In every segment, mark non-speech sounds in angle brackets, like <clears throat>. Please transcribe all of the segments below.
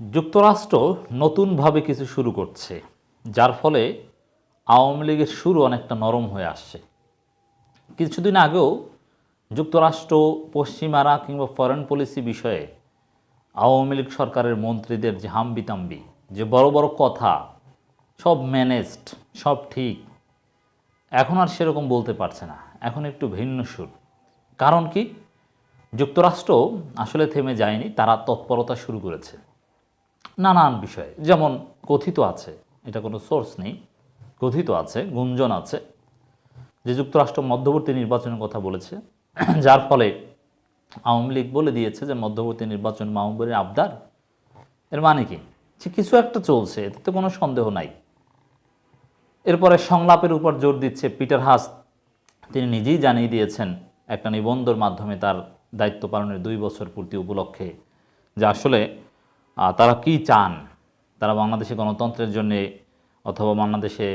যুক্তরাষ্ট্র নতুনভাবে কিছু শুরু করছে, যার ফলে আওয়ামী লীগের শুরু অনেকটা নরম হয়ে আসছে। কিছুদিন আগেও যুক্তরাষ্ট্র, পশ্চিমারা কিংবা ফরেন পলিসি বিষয়ে আওয়ামী লীগ সরকারের মন্ত্রীদের যে হাম্বিতাম্বি, যে বড় বড় কথা, সব ম্যানেজড সব ঠিক, এখন আর সেরকম বলতে পারছে না। এখন একটু ভিন্ন সুর। কারণ কি? যুক্তরাষ্ট্র আসলে থেমে যায়নি, তারা তৎপরতা শুরু করেছে। নানান বিষয়ে। যেমন কথিত আছে, এটা কোনো সোর্স নেই, কথিত আছে, গুঞ্জন আছে, যে যুক্তরাষ্ট্র মধ্যবর্তী নির্বাচনের কথা বলেছে, <clears throat> যার ফলে আওয়ামী লীগ বলে দিয়েছে যে মধ্যবর্তী নির্বাচন মাহবুবের আবদার, এর মানে কি? যে কিছু একটা চলছে, এতে তো কোনো সন্দেহ নাই। এরপরে সংলাপের উপর জোর দিচ্ছে পিটার হাস। তিনি নিজেই জানিয়ে দিয়েছেন, একটা নিবন্ধর মাধ্যমে তার দায়িত্ব পালনের দুই বছর পূর্তি উপলক্ষে, যে আসলে তারা কি চান? তারা বাংলাদেশে গণতন্ত্রের জন্যে অথবা বাংলাদেশে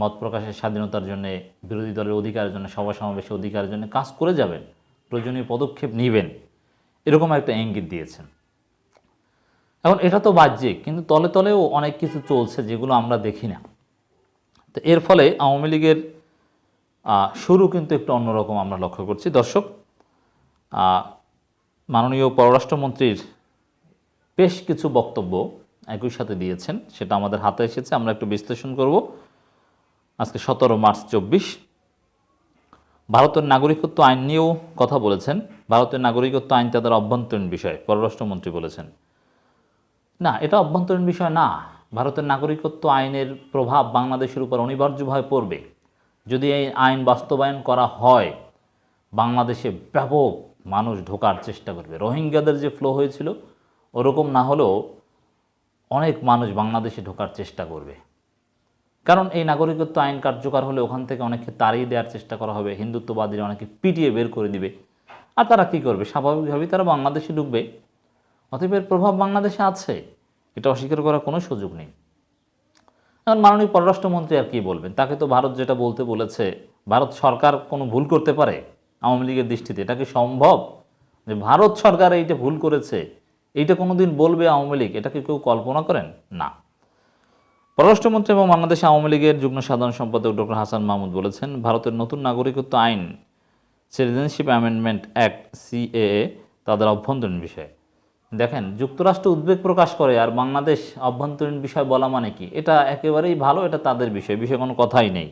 মত প্রকাশের স্বাধীনতার জন্যে, বিরোধী দলের অধিকারের জন্য, সভা সমাবেশের অধিকারের জন্য কাজ করে যাবেন, প্রয়োজনীয় পদক্ষেপ নেবেন, এরকম একটা ইঙ্গিত দিয়েছেন। এখন এটা তো বাহ্যিক, কিন্তু তলে তলেও অনেক কিছু চলছে যেগুলো আমরা দেখি না। তো এর ফলে আওয়ামী লীগের শুরু কিন্তু একটু অন্যরকম আমরা লক্ষ্য করছি। দর্শক মাননীয় পররাষ্ট্রমন্ত্রীর বেশ কিছু বক্তব্য একই সাথে দিয়েছেন, সেটা আমাদের হাতে এসেছে, আমরা একটু বিশ্লেষণ করব। আজকে সতেরো মার্চ চব্বিশ। ভারতের নাগরিকত্ব আইন নিয়েও কথা বলেছেন। ভারতের নাগরিকত্ব আইন তাদের অভ্যন্তরীণ বিষয়, পররাষ্ট্রমন্ত্রী বলেছেন। না, এটা অভ্যন্তরীণ বিষয় না। ভারতের নাগরিকত্ব আইনের প্রভাব বাংলাদেশের উপর অনিবার্যভাবে পড়বে। যদি এই আইন বাস্তবায়ন করা হয়, বাংলাদেশে ব্যাপক মানুষ ঢোকার চেষ্টা করবে। রোহিঙ্গাদের যে ফ্লো হয়েছিল ওরকম না হলেও অনেক মানুষ বাংলাদেশে ঢোকার চেষ্টা করবে। কারণ এই নাগরিকত্ব আইন কার্যকর হলে ওখান থেকে অনেককে তাড়িয়ে দেওয়ার চেষ্টা করা হবে, হিন্দুত্ববাদীরা অনেকে পিটিয়ে বের করে দিবে। আর তারা কি করবে? স্বাভাবিকভাবেই তারা বাংলাদেশে ঢুকবে। অতএব এর প্রভাব বাংলাদেশে আছে। এটা অস্বীকার করার কোনো সুযোগ নেই। এখন মাননীয় পররাষ্ট্রমন্ত্রী আর কি বলবেন? তাকে তো ভারত যেটা বলতে বলেছে, ভারত সরকার কোনো ভুল করতে পারে আওয়ামী লীগের দৃষ্টিতে? এটা কি সম্ভব যে ভারত সরকার এইটা ভুল করেছে? এইটা কোনোদিন বলবে আওয়ামী লীগ? এটাকে কেউ কল্পনা করেন? না। পররাষ্ট্রমন্ত্রী এবং বাংলাদেশ আওয়ামী লীগের যুগ্ম সাধারণ সম্পাদক ডক্টর হাসান মাহমুদ বলেছেন, ভারতের নতুন নাগরিকত্ব আইন সিটিজেনশিপ অ্যামেন্ডমেন্ট অ্যাক্ট সিএএ তাদের অভ্যন্তরীণ বিষয়। দেখেন, যুক্তরাষ্ট্র উদ্বেগ প্রকাশ করে আর বাংলাদেশ অভ্যন্তরীণ বিষয় বলা মানে কি? এটা একেবারেই ভালো, এটা তাদের বিষয়, বিষয়ে কোনো কথাই নেই।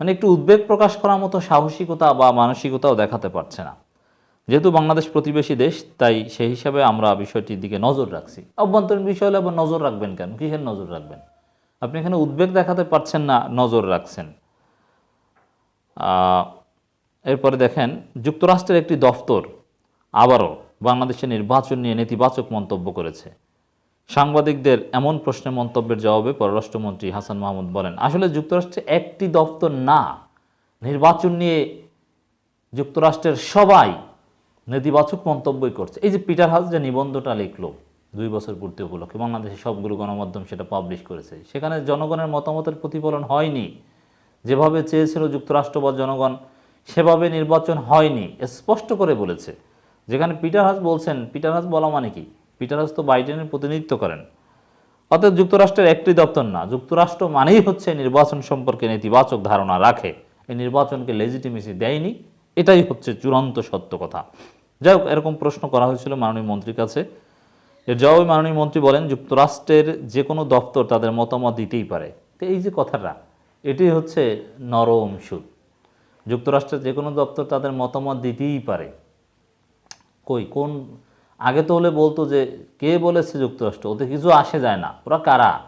মানে একটু উদ্বেগ প্রকাশ করার মতো সাহসিকতা বা মানসিকতাও দেখাতে পারছে না। যেহেতু বাংলাদেশ প্রতিবেশী দেশ, তাই সেই হিসাবে আমরা বিষয়টির দিকে নজর রাখছি। অভ্যন্তরীণ বিষয় হলে আবার নজর রাখবেন কেন? কিসের নজর রাখবেন? আপনি এখানে উদ্বেগ দেখাতে পারছেন না, নজর রাখছেন। এরপরে দেখেন, যুক্তরাষ্ট্রের একটি দফতর আবারও বাংলাদেশের নির্বাচন নিয়ে নেতিবাচক মন্তব্য করেছে। সাংবাদিকদের এমন প্রশ্নের মন্তব্যের জবাবে পররাষ্ট্রমন্ত্রী হাসান মাহমুদ বলেন, আসলে যুক্তরাষ্ট্রে একটি দফতর না, নির্বাচন নিয়ে যুক্তরাষ্ট্রের সবাই নেতিবাচক মন্তব্যই করছে। এই যে পিটার হাউস যে নিবন্ধটা লিখলো, দুই বছর পূর্তি উপলক্ষে বাংলাদেশের সবগুলো গণমাধ্যম সেটা পাবলিশ করেছে। সেখানে জনগণের মতামতের প্রতিফলন হয়নি। যেভাবে চেয়েছিল যুক্তরাষ্ট্র বা জনগণ, সেভাবে নির্বাচন হয়নি স্পষ্ট করে বলেছে। যেখানে পিটার হাস বলছেন, পিটার হাস বলা মানে কি? পিটার হাস তো বাইডেনের প্রতিনিধিত্ব করেন। অর্থাৎ যুক্তরাষ্ট্রের একটি দপ্তর না, যুক্তরাষ্ট্র মানেই হচ্ছে নির্বাচন সম্পর্কে নেতিবাচক ধারণা রাখে। এই নির্বাচনকে লেজিটিমেসি দেয়নি, এটাই হচ্ছে চূড়ান্ত সত্য কথা। যাই হোক, এরকম প্রশ্ন করা হয়েছিল মাননীয় মন্ত্রীর কাছে। এর জবাবে মাননীয় মন্ত্রী বলেন, যুক্তরাষ্ট্রের যে কোনো দপ্তর তাদের মতামত দিতেই পারে। তো এই যে কথাটা, এটি হচ্ছে নরম সুর। যুক্তরাষ্ট্রের যে কোনো দপ্তর তাদের মতামত দিতেই পারে। কই, কোন, আগে তো হলে বলতো যে, কে বলেছে যুক্তরাষ্ট্র? ওতে কিছু আসে যায় না। ওরা কারা?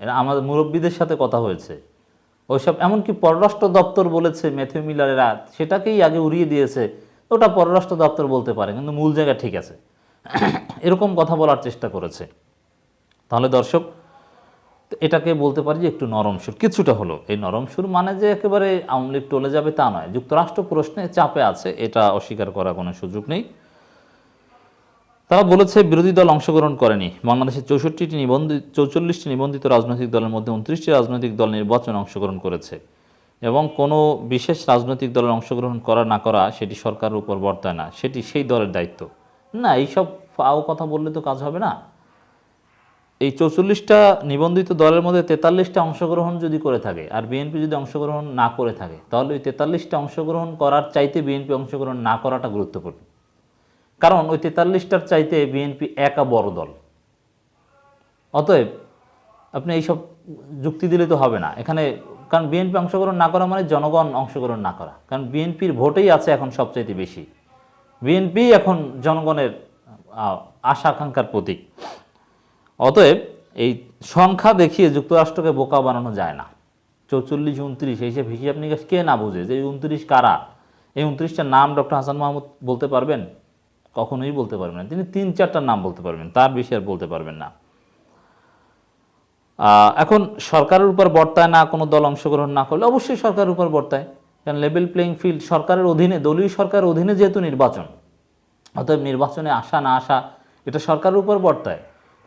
এরা আমাদের মুরব্বীদের সাথে কথা হয়েছে। ওইসব, এমনকি পররাষ্ট্র দপ্তর বলেছে, ম্যাথিউ মিলারেরা, সেটাকেই আগে উড়িয়ে দিয়েছে। ওটা পররাষ্ট্র দপ্তর বলতে পারে, কিন্তু মূল জায়গা ঠিক আছে। এরকম কথা বলার চেষ্টা করেছে। তাহলে দর্শক, এটাকে বলতে পারি যে একটু নরম সুর। কিছুটা হলো। এই নরম সুর মানে যে একেবারে আওয়ামী লীগ টলে যাবে তা নয়। যুক্তরাষ্ট্র প্রশ্নে চাপে আছে, এটা অস্বীকার করার কোনো সুযোগ নেই। তারা বলেছে, বিরোধী দল অংশগ্রহণ করেনি। বাংলাদেশের চৌষট্টিটি নিবন্ধিত চৌচল্লিশটি নিবন্ধিত রাজনৈতিক দলের মধ্যে উনত্রিশটি রাজনৈতিক দল নির্বাচনে অংশগ্রহণ করেছে। এবং কোনো বিশেষ রাজনৈতিক দলের অংশগ্রহণ করা, না করা, সেটি সরকারের উপর বর্তায় না। সেটি সেই দলের দায়িত্ব। না, এইসব ফাও কথা বললে তো কাজ হবে না। এই চৌচল্লিশটা নিবন্ধিত দলের মধ্যে তেতাল্লিশটা অংশগ্রহণ যদি করে থাকে, আর বিএনপি যদি অংশগ্রহণ না করে থাকে, তাহলে ওই তেতাল্লিশটা অংশগ্রহণ করার চাইতে বিএনপি অংশগ্রহণ না করাটা গুরুত্বপূর্ণ। কারণ ওই তেতাল্লিশটার চাইতে বিএনপি একা বড় দল। অতএব আপনি এইসব যুক্তি দিলে তো হবে না। এখানে কারণ বিএনপি অংশগ্রহণ না করা মানে জনগণ অংশগ্রহণ না করা। কারণ বিএনপির ভোটেই আছে এখন সবচাইতে বেশি। বিএনপি এখন জনগণের আশা আকাঙ্ক্ষার প্রতীক। অতএব এই সংখ্যা দেখিয়ে যুক্তরাষ্ট্রকে বোকা বানানো যায় না। চৌচল্লিশ, উনত্রিশ এইসব হিসাব নিকাশ কে না বুঝে? যে উনত্রিশ কারা? এই উনত্রিশটার নাম ডক্টর হাসান মাহমুদ বলতে পারবেন? কখনোই বলতে পারবেন না। তিনি তিন চারটার নাম বলতে পারবেন। তার বেশি আর বলতে পারবেন না। এখন সরকারের উপর বর্তায় না, কোনো দল অংশগ্রহণ না করলে অবশ্যই সরকারের উপর বর্তায়। কারণ লেভেল প্লেইং ফিল্ড সরকারের অধীনে, দলীয় সরকারের অধীনে যেহেতু নির্বাচন, অতএব নির্বাচনে আসা না আসা, এটা সরকারের উপর বর্তায়।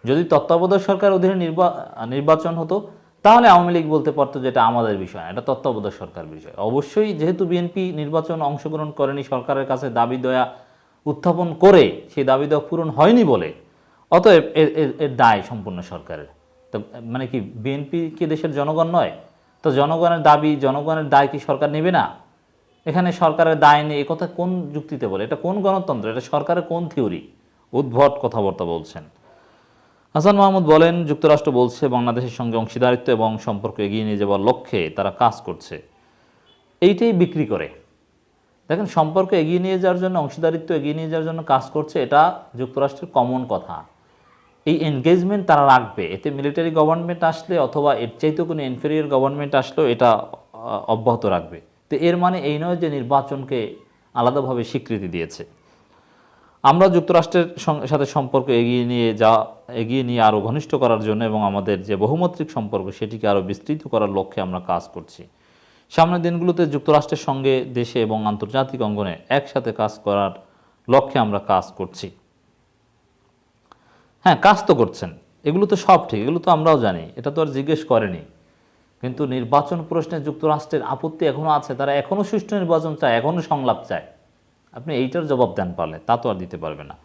যদি তত্ত্বাবধায়ক সরকার অধীনে নির্বা- নির্বাচন হতো, তাহলে আওয়ামী লীগ বলতে পারতো যে এটা আমাদের বিষয় এটা তত্ত্বাবধায়ক সরকার বিষয়। অবশ্যই যেহেতু বিএনপি নির্বাচন অংশগ্রহণ করেনি সরকারের কাছে, দাবি দয়া উত্থাপন করে, সেই দাবি দেওয়া পূরণ হয়নি বলে, অতএব এর দায় সম্পূর্ণ সরকারের। তো মানে কি বিএনপি কি দেশের জনগণ নয়? তো জনগণের দাবি, জনগণের দায় কি সরকার নেবে না? এখানে সরকারের দায় নেই কথা কোন যুক্তিতে বলে? এটা কোন গণতন্ত্র? এটা সরকারের কোন থিওরি? উদ্ভট কথাবার্তা বলছেন। হাসান মাহমুদ বলেন, যুক্তরাষ্ট্র বলছে, বাংলাদেশের সঙ্গে অংশীদারিত্ব এবং সম্পর্ক এগিয়ে নিয়ে যাওয়ার লক্ষ্যে তারা কাজ করছে। এইটাই বিক্রি করে। দেখেন, সম্পর্ক এগিয়ে নিয়ে যাওয়ার জন্য, অংশীদারিত্ব এগিয়ে নিয়ে যাওয়ার জন্য কাজ করছে, এটা যুক্তরাষ্ট্রের কমন কথা। এই এনগেজমেন্ট তারা রাখবে। এতে মিলিটারি গভর্নমেন্ট আসলে অথবা এর চাইতেও কোনো ইনফেরিয়ার গভর্নমেন্ট আসলেও এটা অব্যাহত রাখবে। তো এর মানে এই নয় যে নির্বাচনকে আলাদাভাবে স্বীকৃতি দিয়েছে। আমরা যুক্তরাষ্ট্রের সাথে সম্পর্ক এগিয়ে নিয়ে যা, এগিয়ে নিয়ে আরও ঘনিষ্ঠ করার জন্য এবং আমাদের যে বহুমাত্রিক সম্পর্ক, সেটিকে আরও বিস্তৃত করার লক্ষ্যে আমরা কাজ করছি। সামনের দিনগুলোতে যুক্তরাষ্ট্রের সঙ্গে দেশে এবং আন্তর্জাতিক অঙ্গনে একসাথে কাজ করার লক্ষ্যে আমরা কাজ করছি। হ্যাঁ কাজ তো করছেন। এগুলো তো সব ঠিক, এগুলো তো আমরাও জানি, এটা তো আর জিজ্ঞেস করেনি। কিন্তু নির্বাচন প্রশ্নে যুক্তরাষ্ট্রের আপত্তি এখনও আছে, তারা এখনও সুষ্ঠু নির্বাচন চায় এখনও সংলাপ চায়। আপনি এইটার জবাব দেন পারলে, তা তো আর দিতে পারবে না।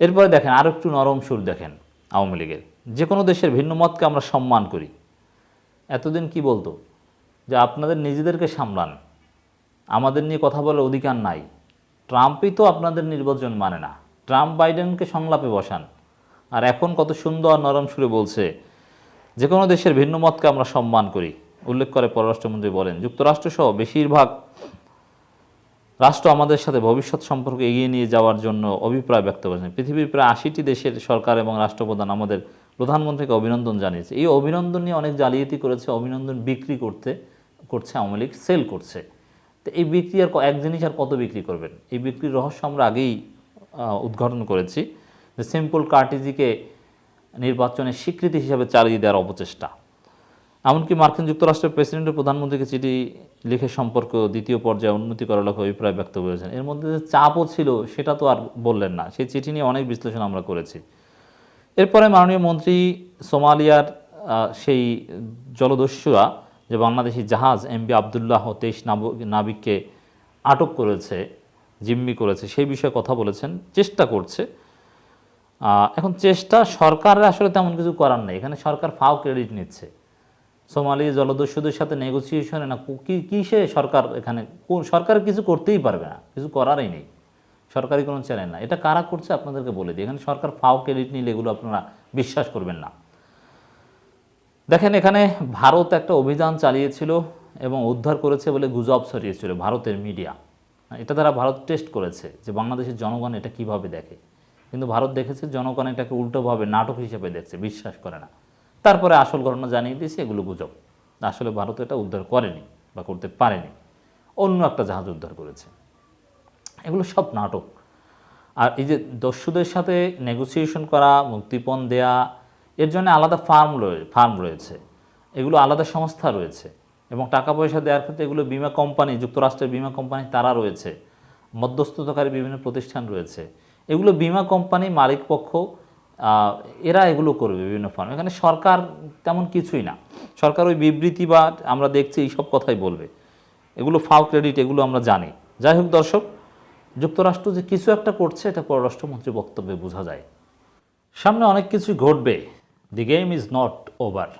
এরপরে দেখেন আরও একটু নরম সুর দেখেন আওয়ামী লীগের। যে কোনো দেশের ভিন্ন মতকে আমরা সম্মান করি। এতদিন কি বলতো? যে আপনাদের নিজেদেরকে সামলান, আমাদের নিয়ে কথা বলার অধিকার নাই। ট্রাম্পই তো আপনাদের নির্বাচন মানে না। ট্রাম্প বাইডেনকে সংলাপে বসান। আর এখন কত সুন্দর নরম সুরে বলছে যে কোনো দেশের ভিন্ন মতকে আমরা সম্মান করি। উল্লেখ করে পররাষ্ট্রমন্ত্রী বলেন, যুক্তরাষ্ট্রসহ বেশিরভাগ রাষ্ট্র আমাদের সাথে ভবিষ্যৎ সম্পর্ক এগিয়ে নিয়ে যাওয়ার জন্য অভিপ্রায় ব্যক্ত করেছেন পৃথিবীর প্রায় আশিটি দেশের সরকার এবং রাষ্ট্রপ্রধান আমাদের প্রধানমন্ত্রীকে অভিনন্দন জানিয়েছে। এই অভিনন্দন নিয়ে অনেক জালিয়াতি করেছে, অভিনন্দন বিক্রি করতে, করছে আওয়ামী লীগ, সেল করছে। তো এই বিক্রি আর এক জিনিস আর কত বিক্রি করবেন? এই বিক্রির রহস্য আমরা আগেই উদ্ঘাটন করেছি। যে সিম্পল কার্টিজিকে নির্বাচনের স্বীকৃতি হিসাবে চালিয়ে দেওয়ার অপচেষ্টা। এমনকি মার্কিন যুক্তরাষ্ট্রের প্রেসিডেন্ট প্রধানমন্ত্রীকে চিঠি লিখে সম্পর্ক দ্বিতীয় পর্যায়ে উন্নতি করার লক্ষ্যে অভিপ্রায় ব্যক্ত করেছেন। এর মধ্যে যে চাপও ছিল, সেটা তো আর বললেন না। সেই চিঠি নিয়ে অনেক বিশ্লেষণ আমরা করেছি। এরপরে মাননীয় মন্ত্রী সোমালিয়ার সেই জলদস্যুরা যে বাংলাদেশি জাহাজ এমবি আবদুল্লাহ তেইশ নাব- নাবিককে আটক করেছে, জিম্মি করেছে, সেই বিষয়ে কথা বলেছেন, চেষ্টা করছে। এখন চেষ্টা সরকারের আসলে তেমন কিছু করার নেই। এখানে সরকার ফাও ক্রেডিট নিচ্ছে। সোমালি জলদস্যুদের সাথে নেগোসিয়েশনে না কো- কিসে সরকার এখানে? কোন- সরকার কিছু করতেই পারবে না। কিছু করারই নেই। সরকারি কোনো চ্যানেল না এটা কারা করছে আপনাদেরকে বলে দিই। এখানে সরকার ফাও ক্রেডিট নিলে এগুলো আপনারা বিশ্বাস করবেন না। দেখেন, এখানে ভারত একটা অভিযান চালিয়েছিল এবং উদ্ধার করেছে বলে গুজব ছড়িয়েছিল ভারতের মিডিয়া এটা তারা ভারত টেস্ট করেছে যে বাংলাদেশের জনগণ এটা কীভাবে দেখে। কিন্তু ভারত দেখেছে জনগণ এটাকে উল্টোভাবে নাটক হিসেবে দেখছে, বিশ্বাস করে না। তারপরে আসল ঘটনা জানিয়ে দিয়েছে, এগুলো গুজব। আসলে ভারত এটা উদ্ধার করেনি বা করতে পারেনি। অন্য একটা জাহাজ উদ্ধার করেছে। এগুলো সব নাটক। আর এই যে দস্যুদের সাথে নেগোসিয়েশন করা, মুক্তিপণ দেয়া, এর জন্য আলাদা ফার্ম রয়েছে ফার্ম রয়েছে। এগুলো আলাদা সংস্থা রয়েছে। এবং টাকা পয়সা দেওয়ার ক্ষেত্রে এগুলো বিমা কোম্পানি যুক্তরাষ্ট্রের বিমা কোম্পানি তারা রয়েছে। মধ্যস্থতাকারী বিভিন্ন প্রতিষ্ঠান রয়েছে। এগুলো বিমা কোম্পানি মালিক পক্ষ এরা এগুলো করবে বিভিন্ন ফার্ম এখানে সরকার তেমন কিছুই না। সরকার ওই বিবৃতি বা আমরা দেখছি এইসব কথাই বলবে। এগুলো ফাও ক্রেডিট, এগুলো আমরা জানি। যাই হোক দর্শক, যুক্তরাষ্ট্র যে কিছু একটা করছে, এটা পররাষ্ট্রমন্ত্রীর বক্তব্যে বোঝা যায়। সামনে অনেক কিছু ঘটবে। The game is not over